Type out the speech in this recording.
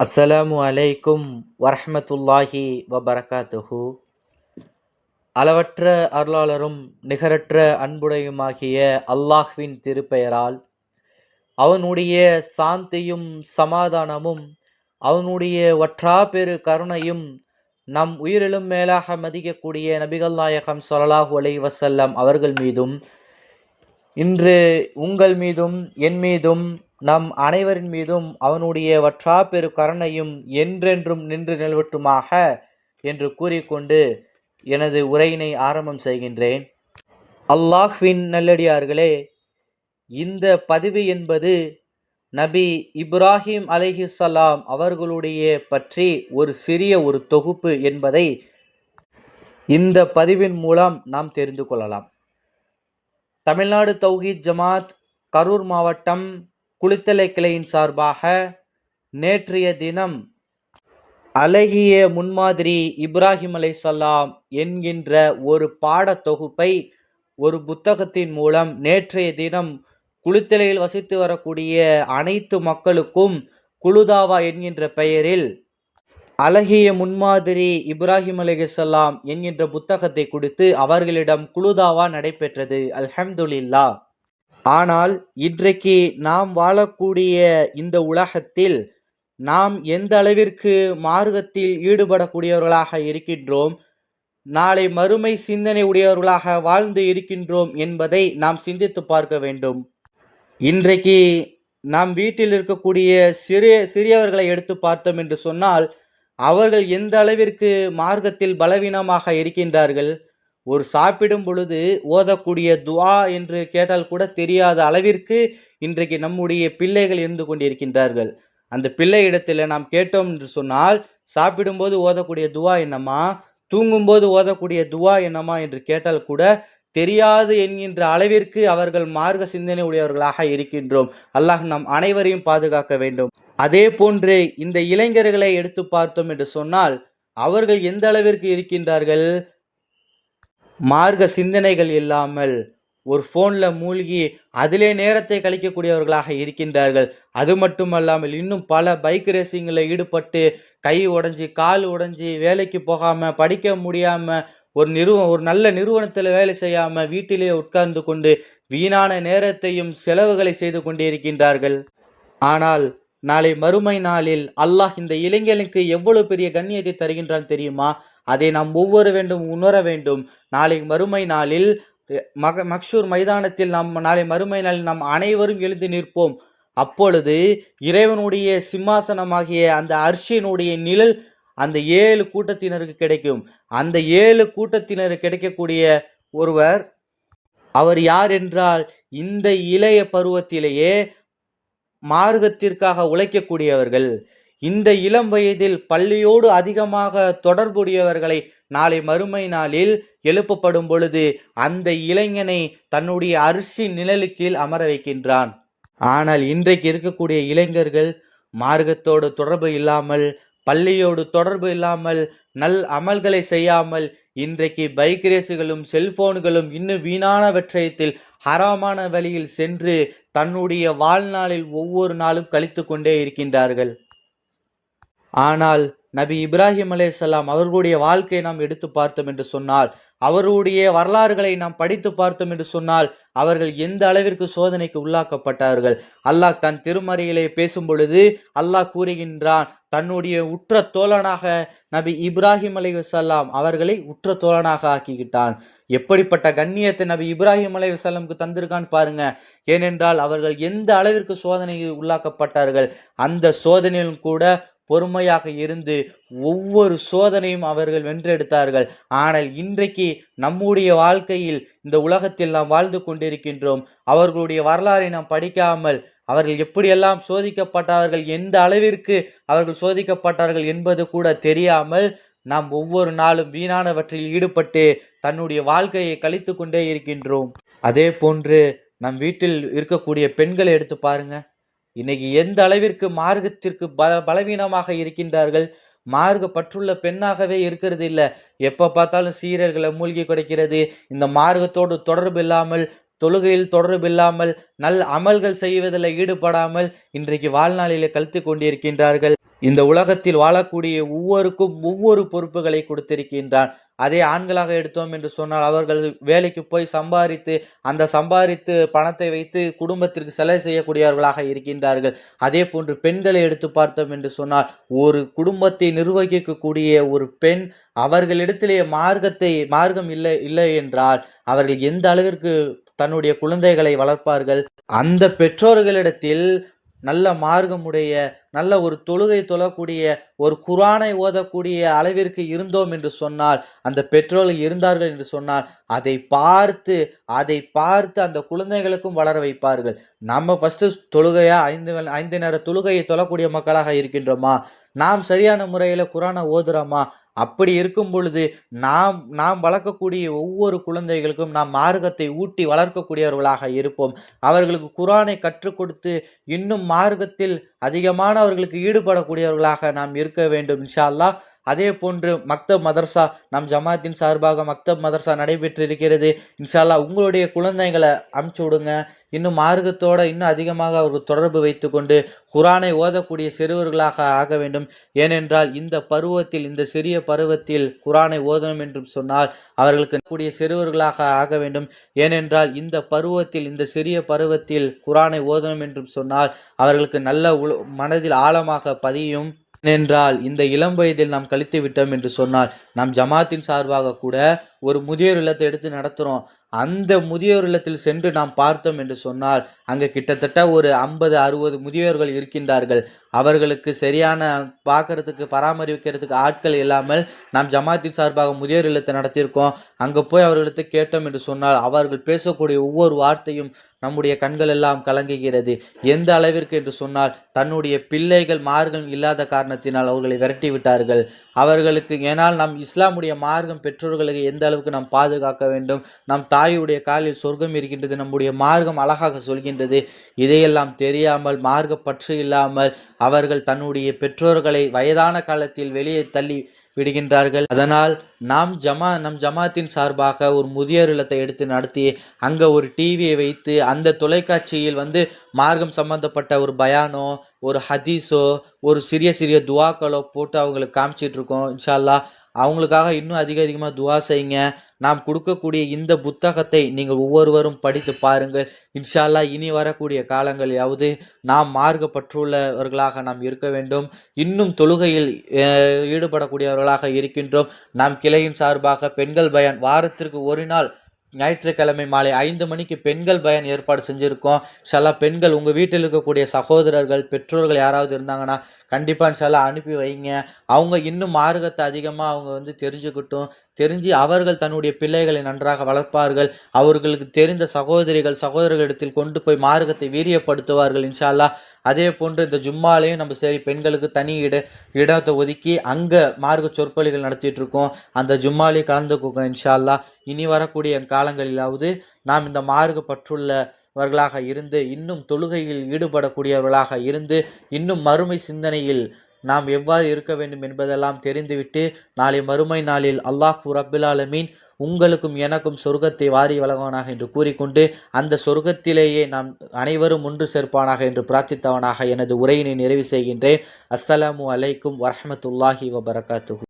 அஸ்ஸலாமு அலைக்கும் வரஹ்மத்துல்லாஹி வபரகாத்துஹு. அளவற்ற அருளாளரும் நிகரற்ற அன்புடையுமாகிய அல்லாஹ்வின் திருப்பெயரால் அவனுடைய சாந்தியும் சமாதானமும் அவனுடைய வற்றாப்பெரு கருணையும் நம் உயிரிலும் மேலாக மதிக்கக்கூடிய நபிகள் நாயகம் ஸல்லல்லாஹு அலை வசல்லம் அவர்கள் மீதும் இன்று உங்கள் மீதும் என் மீதும் நம் அனைவரின் மீதும் அவனுடைய வற்றாப்பெரு கருணையும் என்றென்றும் நின்று நிலவட்டுமாக என்று கூறிக்கொண்டு எனது உரையினை ஆரம்பம் செய்கின்றேன். அல்லாஹ்வின் நல்லடியார்களே இந்த பதிவு என்பது நபி இப்ராஹிம் அலிஹிசலாம் அவர்களுடைய பற்றி ஒரு சிறிய ஒரு தொகுப்பு என்பதை இந்த பதிவின் மூலம் நாம் தெரிந்து கொள்ளலாம். தமிழ்நாடு தௌஹீத் ஜமாத் கரூர் மாவட்டம் குளித்தலை கிளையின் சார்பாக நேற்றைய தினம் அழகிய முன்மாதிரி இப்ராஹிம் அலைசல்லாம் என்கின்ற ஒரு பாடத்தொகுப்பை ஒரு புத்தகத்தின் மூலம் நேற்றைய தினம் குளித்தலையில் வசித்து வரக்கூடிய அனைத்து மக்களுக்கும் குலுதாவா என்கின்ற பெயரில் அழகிய முன்மாதிரி இப்ராஹிம் அலிகசல்லாம் என்கின்ற புத்தகத்தை கொடுத்து அவர்களிடம் குலுதாவா நடைபெற்றது. அல்ஹம்துலில்லா ஆனால் இன்றைக்கு நாம் வாழக்கூடிய இந்த உலகத்தில் நாம் எந்த அளவிற்கு மார்க்கத்தில் ஈடுபடக்கூடியவர்களாக இருக்கின்றோம் நாளை மறுமை சிந்தனை உடையவர்களாக வாழ்ந்து இருக்கின்றோம் என்பதை நாம் சிந்தித்து பார்க்க வேண்டும். இன்றைக்கு நாம் வீட்டில் இருக்கக்கூடிய சிறிய சிறியவர்களை எடுத்து பார்த்தோம் என்று சொன்னால் அவர்கள் எந்த அளவிற்கு மார்க்கத்தில் பலவீனமாக இருக்கின்றார்கள்? ஒரு சாப்பிடும் பொழுது ஓதக்கூடிய துவா என்று கேட்டால் கூட தெரியாத அளவிற்கு இன்றைக்கு நம்முடைய பிள்ளைகள் இருந்து கொண்டிருக்கின்றார்கள். அந்த பிள்ளை இடத்துல நாம் கேட்டோம் என்று சொன்னால் சாப்பிடும்போது ஓதக்கூடிய துவா என்னம்மா? தூங்கும்போது ஓதக்கூடிய துவா என்னம்மா? என்று கேட்டால் கூட தெரியாது என்கின்ற அளவிற்கு அவர்கள் மார்க்க சிந்தனை உடையவர்களாக இருக்கின்றோம். அல்லாஹ் நம் அனைவரையும் பாதுகாக்க வேண்டும். அதே போன்று இந்த இளைஞர்களை எடுத்து பார்த்தோம் என்று சொன்னால் அவர்கள் எந்த அளவிற்கு இருக்கின்றார்கள்? மார்க்க சிந்தனைகள் இல்லாமல் ஒரு ஃபோனில் மூழ்கி அதிலே நேரத்தை கழிக்கக்கூடியவர்களாக இருக்கின்றார்கள். அது மட்டுமல்லாமல் இன்னும் பல பைக் ரேசிங்கில் ஈடுபட்டு கை உடஞ்சி கால் உடஞ்சி வேலைக்கு போகாமல் படிக்க முடியாமல் ஒரு நிறுவ ஒரு நல்ல நிறுவனத்தில் வேலை செய்யாமல் வீட்டிலே உட்கார்ந்து கொண்டு வீணான நேரத்தையும் செலவுகளை செய்து கொண்டிருக்கின்றார்கள் ஆனால் நாளை மறுமை நாளில் அல்லாஹ் இந்த இளைஞனுக்கு எவ்வளவு பெரிய கண்ணியத்தை தருகின்றான் தெரியுமா? அதை நாம் ஒவ்வொரு வேண்டும் உணர வேண்டும். நாளை மறுமை நாளில் மக மக்ஷூர் மைதானத்தில் நாம் நாளை மறுமை நாளில் நாம் அனைவரும் எழுந்து நிற்போம். அப்பொழுது இறைவனுடைய சிம்மாசனமாகிய அந்த அர்ஷியனுடைய நிழல் அந்த ஏழு கூட்டத்தினருக்கு கிடைக்கும். அந்த ஏழு கூட்டத்தினருக்கு கிடைக்கக்கூடிய ஒருவர் அவர் யார் என்றால் இந்த இளைய பருவத்திலேயே மார்க்கத்திற்காக உழைக்கக்கூடியவர்கள். இந்த இளம் வயதில் பள்ளியோடு அதிகமாக தொடர்புடையவர்களை நாளை மறுமை நாளில் எழுப்பப்படும் பொழுது அந்த இளைஞனை தன்னுடைய அரிசி நிழலுக்கீழ் அமர வைக்கின்றான். ஆனால் இன்றைக்கு இருக்கக்கூடிய இளைஞர்கள் மார்க்கத்தோடு தொடர்பு இல்லாமல் பள்ளியோடு தொடர்பு இல்லாமல் நல் அமல்களை செய்யாமல் இன்றைக்கு பைக் ரேஸுகளும் செல்போன்களும் இன்னும் வீணான வெற்றயத்தில் ஹராமான வழியில் சென்று தன்னுடைய வாழ்நாளில் ஒவ்வொரு நாளும் கழித்து கொண்டே இருக்கின்றார்கள். ஆனால் நபி இப்ராஹிம் அலையாம் அவர்களுடைய வாழ்க்கையை நாம் எடுத்து பார்த்தோம் என்று சொன்னால் அவருடைய வரலாறுகளை நாம் படித்து பார்த்தோம் என்று சொன்னால் அவர்கள் எந்த அளவிற்கு சோதனைக்கு உள்ளாக்கப்பட்டார்கள்? அல்லாஹ் தன் திருமறையிலே பேசும் பொழுது அல்லாஹ் கூறுகின்றான் தன்னுடைய உற்ற தோழனாக நபி இப்ராஹிம் அலி வசல்லாம் அவர்களை உற்ற தோழனாக ஆக்கிக்கிட்டான். எப்படிப்பட்ட கண்ணியத்தை நபி இப்ராஹிம் அலை வசல்லமுக்கு தந்திருக்கான்னு பாருங்க. ஏனென்றால் அவர்கள் எந்த அளவிற்கு சோதனைக்கு உள்ளாக்கப்பட்டார்கள்? அந்த சோதனையிலும் கூட பொறுமையாக இருந்து ஒவ்வொரு சோதனையும் அவர்கள் வென்றெடுத்தார்கள். ஆனால் இன்றைக்கு நம்முடைய வாழ்க்கையில் இந்த உலகத்தில் நாம் வாழ்ந்து கொண்டிருக்கின்றோம். அவர்களுடைய வரலாறை நாம் படிக்காமல் அவர்கள் எப்படியெல்லாம் சோதிக்கப்பட்டார்கள் எந்த அளவிற்கு அவர்கள் சோதிக்கப்பட்டார்கள் என்பது கூட தெரியாமல் நாம் ஒவ்வொரு நாளும் வீணானவற்றில் ஈடுபட்டு தன்னுடைய வாழ்க்கையை கழித்து கொண்டே இருக்கின்றோம். அதே போன்று நம் வீட்டில் இருக்கக்கூடிய பெண்களை எடுத்து பாருங்க. இன்னைக்கு எந்த அளவிற்கு மார்க்கத்திற்கு பல பலவீனமாக இருக்கின்றார்கள்? மார்க்க பற்றுள்ள பெண்ணாகவே இருக்கிறது இல்லை. எப்போ பார்த்தாலும் சீரர்களை மூழ்கி கிடைக்கிறது. இந்த மார்க்கத்தோடு தொடர்பு இல்லாமல் தொழுகையில் தொடர்பில்லாமல் நல் அமல்கள் செய்வதில் ஈடுபடாமல் இன்றைக்கு வாழ்நாளிலே கழித்து கொண்டிருக்கின்றார்கள். இந்த உலகத்தில் வாழக்கூடிய ஒவ்வொருக்கும் ஒவ்வொரு பொறுப்புகளை கொடுத்திருக்கின்றான். அதே ஆண்களாக எடுத்தோம் என்று சொன்னால் அவர்கள் வேலைக்கு போய் சம்பாதித்து அந்த சம்பாதித்து பணத்தை வைத்து குடும்பத்திற்கு செலவு செய்யக்கூடியவர்களாக இருக்கின்றார்கள். அதே போன்று பெண்களை எடுத்து பார்த்தோம் என்று சொன்னால் ஒரு குடும்பத்தை நிர்வகிக்கக்கூடிய ஒரு பெண் அவர்களிடத்திலே மார்க்கத்தை மார்க்கம் இல்லை இல்லை என்றால் அவர்கள் எந்த அளவிற்கு தன்னுடைய குழந்தைகளை வளர்ப்பார்கள்? அந்த பெற்றோர்களிடத்தில் நல்ல மார்க்கமுடைய நல்ல ஒரு தொழுகை தொழக்கூடிய ஒரு குரானை ஓதக்கூடிய அளவிற்கு இருந்தோம் என்று சொன்னால் அந்த பெற்றோர்கள் இருந்தார்கள் என்று சொன்னால் அதை பார்த்து அதை பார்த்து அந்த குழந்தைகளுக்கும் வளர வைப்பார்கள். நம்ம ஃபஸ்ட்டு தொழுகையாக ஐந்து ஐந்து நேர தொழுகையை தொழக்கூடிய மக்களாக இருக்கின்றோமா? நாம் சரியான முறையில் குரானை ஓதுறோமா? அப்படி இருக்கும் பொழுது நாம் நாம் வளர்க்கக்கூடிய ஒவ்வொரு குழந்தைகளுக்கும் நாம் மார்க்கத்தை ஊட்டி வளர்க்கக்கூடியவர்களாக இருப்போம். அவர்களுக்கு குரானை கற்றுக் கொடுத்து இன்னும் மார்க்கத்தில் அதிகமான அவர்களுக்கு ஈடுபடக்கூடியவர்களாக நாம் இருக்க வேண்டும் இன்ஷா அல்லாஹ். அதே போன்று மக்தப் மதர்சா நம் ஜமாத்தின் சார்பாக மக்தப் மதர்சா நடைபெற்று இருக்கிறது இன்ஷா அல்லாஹ் உங்களுடைய குழந்தைகளை அமுச்சு விடுங்க. இன்னும் மார்க்கத்தோடு இன்னும் அதிகமாக அவர்கள் தொடர்பு வைத்துக்கொண்டு குரானை ஓதக்கூடிய சிறுவர்களாக ஆக வேண்டும். ஏனென்றால் இந்த பருவத்தில் இந்த சிறிய பருவத்தில் குரானை ஓதணும் என்றும் சொன்னால் அவர்களுக்கு கூடிய சிறுவர்களாக ஆக வேண்டும். ஏனென்றால் இந்த பருவத்தில் இந்த சிறிய பருவத்தில் குரானை ஓதணும் என்றும் சொன்னால் அவர்களுக்கு நல்ல உள் மனதில் ஆழமாக பதியும். என்றால் இந்த இளம் வயதில் நாம் கழித்து விட்டோம் என்று சொன்னால் நாம் ஜமாத்தின் சார்பாக கூட ஒரு முதியோர் இல்லத்தை எடுத்து நடத்துகிறோம் அந்த முதியோர் இல்லத்தில் சென்று நாம் பார்த்தோம் என்று சொன்னால் அங்கே கிட்டத்தட்ட ஒரு ஐம்பது அறுபது முதியோர்கள் இருக்கின்றார்கள். அவர்களுக்கு சரியான பார்க்கறதுக்கு பராமரிக்கிறதுக்கு ஆட்கள் இல்லாமல் நாம் ஜமாத்தின் சார்பாக முதியோர் இல்லத்தை நடத்தியிருக்கோம். அங்கே போய் அவர்களுக்கு கேட்டோம் என்று சொன்னால் அவர்கள் பேசக்கூடிய ஒவ்வொரு வார்த்தையும் நம்முடைய கண்கள் எல்லாம் கலங்குகிறது. எந்த அளவிற்கு என்று சொன்னால் தன்னுடைய பிள்ளைகள் மார்க்கம் இல்லாத காரணத்தினால் அவர்களை விரட்டி விட்டார்கள். அவர்களுக்கு ஏனால் நம் இஸ்லாமுடைய மார்க்கம் பெற்றோர்களுக்கு எந்த அளவுக்கு நாம் பாதுகாக்க வேண்டும் நம் தாயுடைய காலில் சொர்க்கம் இருக்கின்றது நம்முடைய மார்க்கம் அழகாக சொல்கின்றது. இதையெல்லாம் தெரியாமல் மார்க்க பற்று இல்லாமல் அவர்கள் தன்னுடைய பெற்றோர்களை வயதான காலத்தில் வெளியே தள்ளி விடுகின்றார்கள். அதனால் நாம் ஜமா நம் ஜமாத்தின் சார்பாக ஒரு முதியோர் இல்லத்தை எடுத்து நடத்தி அங்கே ஒரு டிவியை வைத்து அந்த தொலைக்காட்சியில் வந்து மார்க்கம் சம்பந்தப்பட்ட ஒரு பயானோ ஒரு ஹதீஸோ ஒரு சிறிய சிறிய துவாக்களோ போட்டு அவங்களுக்கு காமிச்சிட்டு இருக்கோம். அவங்களுக்காக இன்னும் அதிக அதிகமாக துவா செய்யுங்க. நாம் கொடுக்கக்கூடிய இந்த புத்தகத்தை நீங்கள் ஒவ்வொருவரும் படித்து பாருங்கள். இன்ஷால்லா இனி வரக்கூடிய காலங்களிலாவது நாம் மார்க்கப்பற்றுள்ளவர்களாக நாம் இருக்க வேண்டும். இன்னும் தொழுகையில் ஈடுபடக்கூடியவர்களாக இருக்கின்றோம். நாம் கிளையின் சார்பாக பெண்கள் பயன் வாரத்திற்கு ஒரு நாள் ஞாயிற்றுக்கிழமை மாலை ஐந்து மணிக்கு பெண்கள் பயன் ஏற்பாடு செஞ்சுருக்கோம். இன்ஷால்லா பெண்கள் உங்கள் வீட்டில் இருக்கக்கூடிய சகோதரர்கள் பெற்றோர்கள் யாராவது இருந்தாங்கன்னா கண்டிப்பாக இன்ஷால்லா அனுப்பி வைங்க. அவங்க இன்னும் மார்க்கத்தை அதிகமாக அவங்க வந்து தெரிஞ்சுக்கிட்டும். தெரிஞ்சு அவர்கள் தன்னுடைய பிள்ளைகளை நன்றாக வளர்ப்பார்கள். அவர்களுக்கு தெரிந்த சகோதரிகள் சகோதரர்களிடத்தில் கொண்டு போய் மார்க்கத்தை வீரியப்படுத்துவார்கள் இன்ஷால்லா. அதே போன்று இந்த ஜும்மாலையும் நம்ம சரி பெண்களுக்கு தனி இட இடத்தை ஒதுக்கி அங்கே மார்க்க சொற்பொழிகள் நடத்திட்டு இருக்கோம் அந்த ஜும்மாலையும் கலந்துக்கோங்க இன்ஷால்லா. இனி வரக்கூடிய காலங்களிலாவது நாம் இந்த மார்க்க பற்றுள்ளவர்களாக இருந்து இன்னும் தொழுகையில் ஈடுபடக்கூடியவர்களாக இருந்து இன்னும் மறுமை சிந்தனையில் நாம் எவ்வாறு இருக்க வேண்டும் என்பதெல்லாம் தெரிந்துவிட்டு நாளை மறுமை நாளில் அல்லாஹ் ரப்பில் உங்களுக்கும் எனக்கும் சொர்க்கத்தை வாரி வழங்குவனாக என்று கூறிக்கொண்டு அந்த சொர்க்கத்திலேயே நாம் அனைவரும் ஒன்று சேர்ப்பானாக என்று பிரார்த்தித்தவனாக எனது உரையினை நிறைவு செய்கின்றேன். அஸ்ஸலாமு அலைக்கும் வரஹ்மத்துல்லாஹி வபரகாத்து